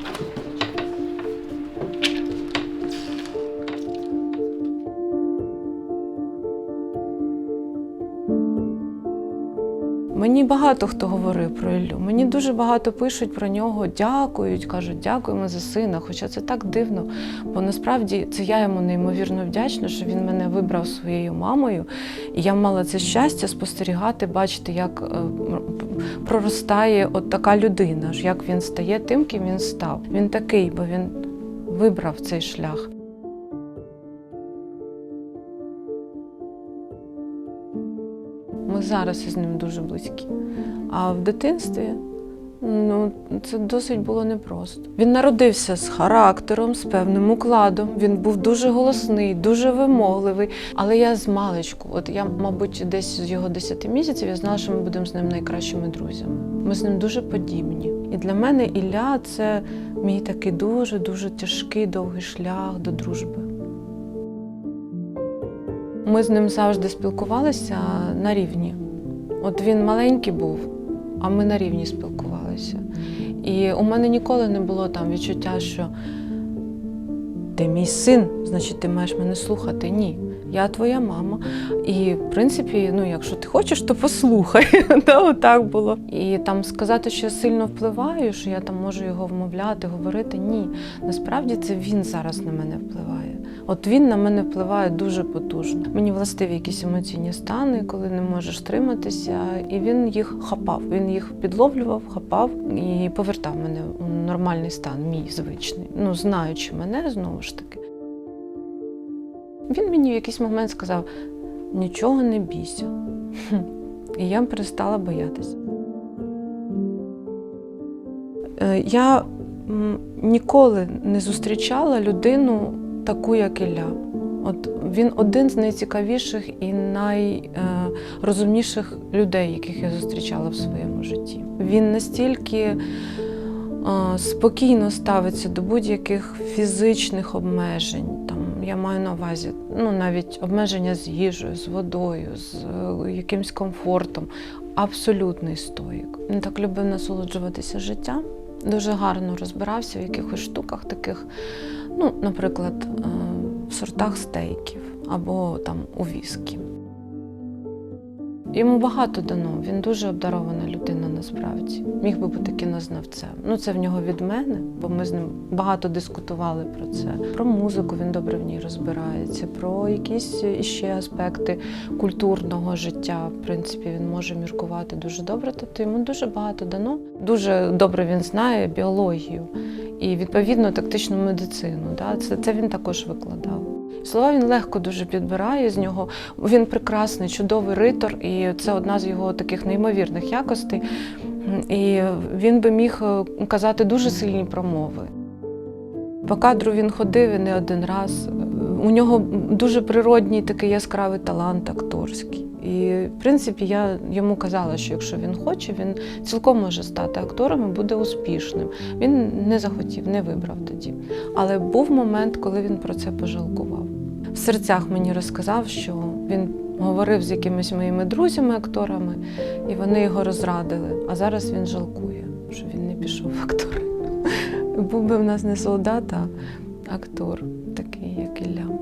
Thank you. Мені багато хто говорив про Іллю. Мені дуже багато пишуть про нього, дякують, кажуть, дякуємо за сина. Хоча це так дивно. Бо насправді це я йому неймовірно вдячна, що він мене вибрав своєю мамою. І я мала це щастя спостерігати, бачити, як е, проростає от така людина, як він стає тим, ким він став. Він такий, бо він вибрав цей шлях. Ми зараз із ним дуже близькі. А в дитинстві ну, це досить було непросто. Він народився з характером, з певним укладом. Він був дуже голосний, дуже вимогливий. Але я з маличку, от я, мабуть, десь з його 10 місяців я знала, що ми будемо з ним найкращими друзями. Ми з ним дуже подібні. І для мене Ілля це мій такий дуже-дуже тяжкий довгий шлях до дружби. Ми з ним завжди спілкувалися на рівні. От він маленький був, а ми на рівні спілкувалися. І у мене ніколи не було там відчуття, що ти мій син, значить, ти маєш мене слухати. Ні. Я твоя мама. І, в принципі, ну, якщо ти хочеш, то послухай. Та, Отак було. І там сказати, що я сильно впливаю, що я там можу його вмовляти, говорити. Ні. Насправді це він зараз на мене впливає. От він на мене впливає дуже потужно. Мені властиві якісь емоційні стани, коли не можеш триматися, і він їх хапав. Він їх підловлював, хапав і повертав мене у нормальний стан, мій звичний. Ну, знаючи мене знову ж таки. Він мені в якийсь момент сказав: нічого не бійся. І я перестала боятися. Е, Я ніколи не зустрічала людину таку, як Ілля. От він один з найцікавіших і найрозумніших людей, яких я зустрічала в своєму житті. Він настільки е, спокійно ставиться до будь-яких фізичних обмежень. Там я маю на увазі ну, навіть обмеження з їжею, з водою, з е, якимсь комфортом. Абсолютний стоїк. Він так любив насолоджуватися життям, дуже гарно розбирався в якихось штуках таких, ну, наприклад, е, в сортах стейків або там у віскі. Йому багато дано, він дуже обдарована людина насправді. Міг би бути кінознавцем. Ну, це в нього від мене, бо ми з ним багато дискутували про це. Про музику він добре в ній розбирається, про якісь іще аспекти культурного життя. В принципі, він може міркувати дуже добре. Тобто йому дуже багато дано. Дуже добре він знає біологію і відповідно тактичну медицину. Да? Це, це він також викладав. Слова він легко дуже підбирає з нього. Він прекрасний, чудовий ритор, і це одна з його таких неймовірних якостей. І він би міг е, казати дуже сильні промови. По кадру він ходив і не один раз. У нього дуже природній такий яскравий талант акторський. І, в принципі, я йому казала, що якщо він хоче, він цілком може стати актором і буде успішним. Він не захотів, не вибрав тоді. Але був момент, коли він про це пожалкував. В серцях мені розказав, що він говорив з якимись моїми друзями-акторами, і вони його розрадили. А зараз він жалкує, що він не пішов в актори. Був би в нас не солдат, а актор, такий, як Ілля.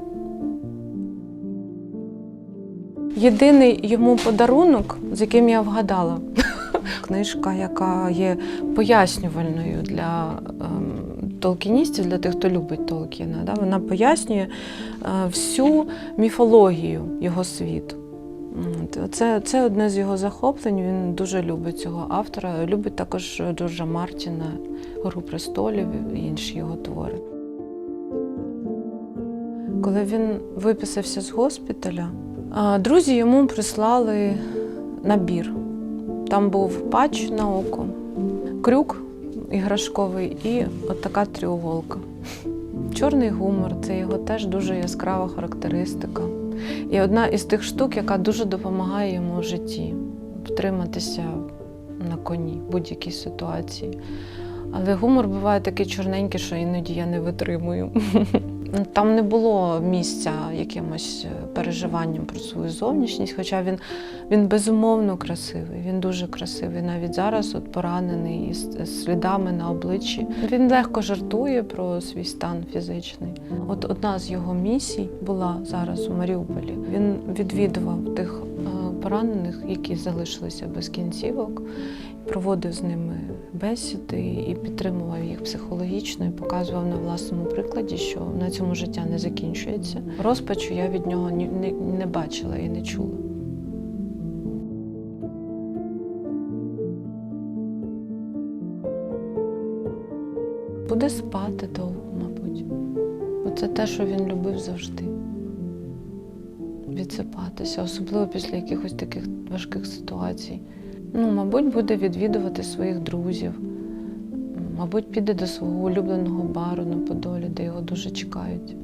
Єдиний йому подарунок, з яким я вгадала, книжка, яка є пояснювальною для ем, толкіністів, для тих, хто любить Толкіна. Да? Вона пояснює е, всю міфологію його світу. Це, це одне з його захоплень. Він дуже любить цього автора. Любить також Джорджа Мартіна, Гру престолів і інші його твори. Коли він виписався з госпіталя, друзі йому прислали набір. Там був патч на око, крюк іграшковий і от така тріуголка. Чорний гумор це його теж дуже яскрава характеристика. І одна із тих штук, яка дуже допомагає йому в житті втриматися на коні в будь-якій ситуації. Але гумор буває такий чорненький, що іноді я не витримую. Там не було місця якимось е, переживанням про свою зовнішність, хоча він, він безумовно красивий. Він дуже красивий. Навіть зараз, от поранений із слідами на обличчі. Він легко жартує про свій стан фізичний. От одна з його місій була зараз у Маріуполі. Він відвідував тих поранених, які залишилися без кінцівок, проводив з ними бесіди і підтримував їх психологічно і показував на власному прикладі, що на цьому життя не закінчується. Розпачу я від нього не, бачила і не чула. Буде спати довго, мабуть. Бо це те, що він любив завжди. Відсипатися, особливо після якихось таких важких ситуацій. Ну, мабуть, буде відвідувати своїх друзів. Мабуть, піде до свого улюбленого бару на Подолі, де його дуже чекають.